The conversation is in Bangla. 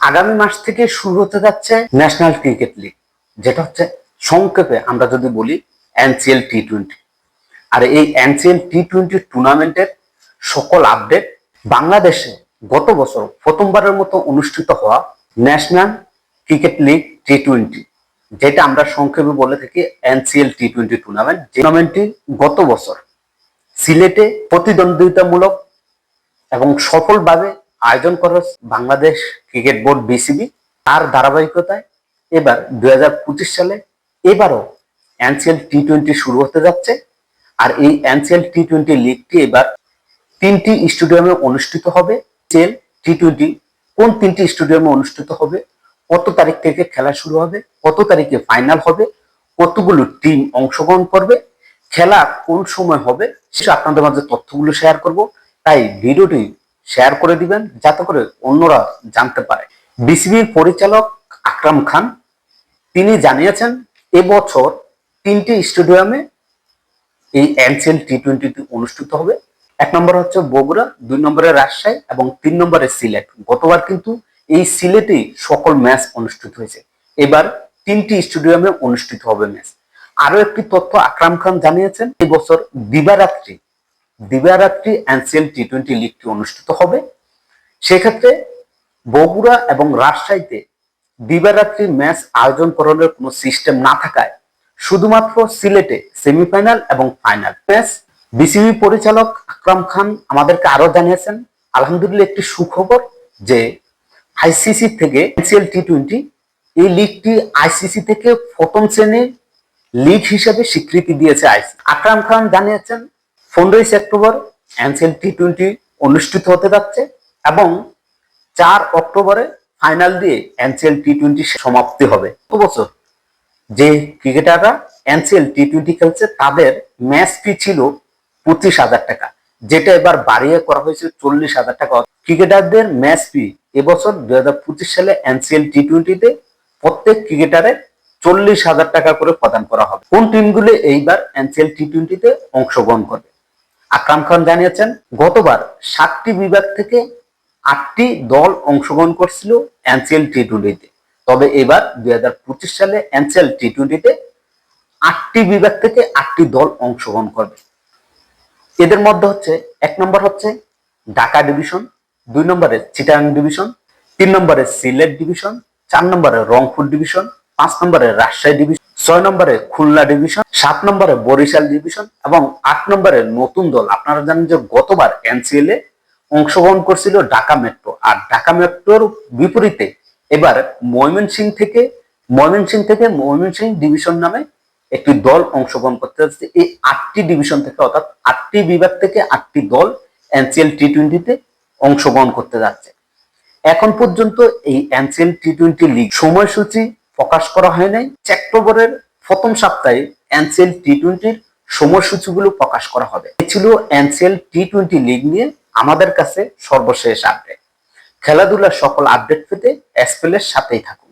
আগামী মাস থেকে শুরু হতে যাচ্ছে ন্যাশনাল ক্রিকেট লিগ যেটা হচ্ছে সংক্ষেপে আমরা যদি বলি এনসিএল টি টোয়েন্টি আর এই এনসিএল টি টোয়েন্টি টুর্নামেন্টের সকল আপডেট বাংলাদেশে গত বছর প্রথমবারের মতো অনুষ্ঠিত হওয়া national cricket league T twenty যেটা আমরা সংক্ষেপে বলে থাকি এনসিএল টি টোয়েন্টি টুর্নামেন্ট। টুর্নামেন্টটি গত বছর সিলেটে প্রতিদ্বন্দ্বিতামূলক এবং সফলভাবে আয়োজন করে বাংলাদেশ ক্রিকেট বোর্ড বিসিবি তার ধারাবাহিকতায়। এবার দুই হাজার পঁচিশ সালে এবারও এনসিএল টি টোয়েন্টি শুরু হতে যাচ্ছে আর এই এনসিএল টি টোয়েন্টি লিগটি এবার তিনটি স্টেডিয়ামে অনুষ্ঠিত হবে। এনসিএল টি টোয়েন্টি কোন তিনটি স্টেডিয়ামে অনুষ্ঠিত হবে, কত তারিখ থেকে খেলা শুরু হবে, কত তারিখে ফাইনাল হবে, কতগুলো টিম অংশগ্রহণ করবে, খেলা কোন সময় হবে, সে আপনাদের মাঝে তথ্যগুলো শেয়ার করব। তাই ভিডিওটি শেয়ার করে দিবেন, যাতে করে অন্যরা জানতে পারে। বিসিবির পরিচালক আকরাম খান, তিনি জানিয়েছেন, এবছর তিনটি স্টেডিয়ামে এই এনসিএল টি টোয়েন্টি অনুষ্ঠিত হবে। এক নম্বর হচ্ছে বগুড়া, দুই নম্বরে রাজশাহী এবং তিন নম্বরে সিলেট। গতবার কিন্তু এই সিলেটে সকল ম্যাচ অনুষ্ঠিত হয়েছে। এবার তিনটি স্টেডিয়ামে অনুষ্ঠিত হবে ম্যাচ। আরও একটি তথ্য আকরাম খান জানিয়েছেন, এবছর দিবারাত্রি দিবারাত্রি এনসিএল টি টোয়েন্টি লিগটি অনুষ্ঠিত হবে। সেক্ষেত্রে বগুড়া এবং রাজশাহীতে দিবারাত্রি ম্যাচ আয়োজন করানোর কোনো সিস্টেম না থাকায় শুধুমাত্র সিলেটে সেমিফাইনাল এবং ফাইনাল ম্যাচ বিসিবি পরিচালক আকরাম খান আমাদেরকে আরও জানিয়েছেন, আলহামদুলিল্লাহ একটি সুখবর যে আইসিসি থেকে এনসিএল টি টোয়েন্টি এই লিগটি আইসিসি থেকে প্রথম শ্রেণির লিগ হিসেবে স্বীকৃতি দিয়েছে আইসি আকরাম খান জানিয়েছেন পনেরোই সেপ্টেম্বর এনসিএল টি টোয়েন্টি অনুষ্ঠিত হতে যাচ্ছে এবং চার অক্টোবরে ফাইনাল দিয়ে এনসিএল টি টোয়েন্টি সমাপ্তি হবে। তো বছর যে ক্রিকেটাররা এনসিএল টি টোয়েন্টি খেলছে, তাদের ম্যাচ ফি ছিল পঁচিশ হাজার টাকা, যেটা এবার বাড়িয়ে করা হয়েছে চল্লিশ হাজার টাকা। ক্রিকেটারদের ম্যাচ ফি এবছর দুই হাজার পঁচিশ সালে এনসিএল টি টোয়েন্টিতে প্রত্যেক ক্রিকেটারের চল্লিশ হাজার টাকা করে প্রদান করা হবে। কোন টিমগুলো এইবার এনসিএল টি টোয়েন্টিতে অংশগ্রহণ করবে? আকরাম খান জানিয়েছেন, গতবার সাতটি বিভাগ থেকে আটটি দল অংশগ্রহণ করছিল এনসিএল টি টোয়েন্টিতে তবে এবার দুই হাজার পঁচিশ সালে এনসিএল টি টোয়েন্টিতে আটটি বিভাগ থেকে আটটি দল অংশগ্রহণ করবে। এদের মধ্যে হচ্ছে, এক নম্বর হচ্ছে ঢাকা ডিভিশন, দুই নম্বরে চিটাং ডিভিশন, তিন নম্বরে সিলেট ডিভিশন, চার নম্বরে রংপুর ডিভিশন পাঁচ নম্বরে রাজশাহী ডিভিশন ছয় নম্বরে খুলনা ডিভিশন সাত নম্বরে বরিশাল ডিভিশন এবং আট নম্বরে নতুন দল। আপনারা জানেন যে গতবার এনসিএল এ অংশগ্রহণ করছিল ঢাকা মেট্রো আর ঢাকা মেট্রোর বিপরীতে এবার ময়মনসিং থেকে ময়মনসিং থেকে ময়মনসিং ডিভিশন নামে একটি দল অংশগ্রহণ করতে যাচ্ছে। এই আটটি ডিভিশন থেকে অর্থাৎ আটটি বিভাগ থেকে আটটি দল এনসিএল টি টোয়েন্টিতে অংশগ্রহণ করতে যাচ্ছে। এখন পর্যন্ত এই এনসিএল টি টোয়েন্টি লিগ সময়সূচি প্রকাশ করা হয় নাই। অক্টোবরের প্রথম সপ্তাহে এনসিএল টি টোয়েন্টির সময়সূচিগুলো প্রকাশ করা হবে। এ ছিল এনসিএল টি টোয়েন্টি লিগ নিয়ে আমাদের কাছে সর্বশেষ আপডেট খেলাধুলার সকল আপডেট পেতে এসপেলের সাথেই থাকুন।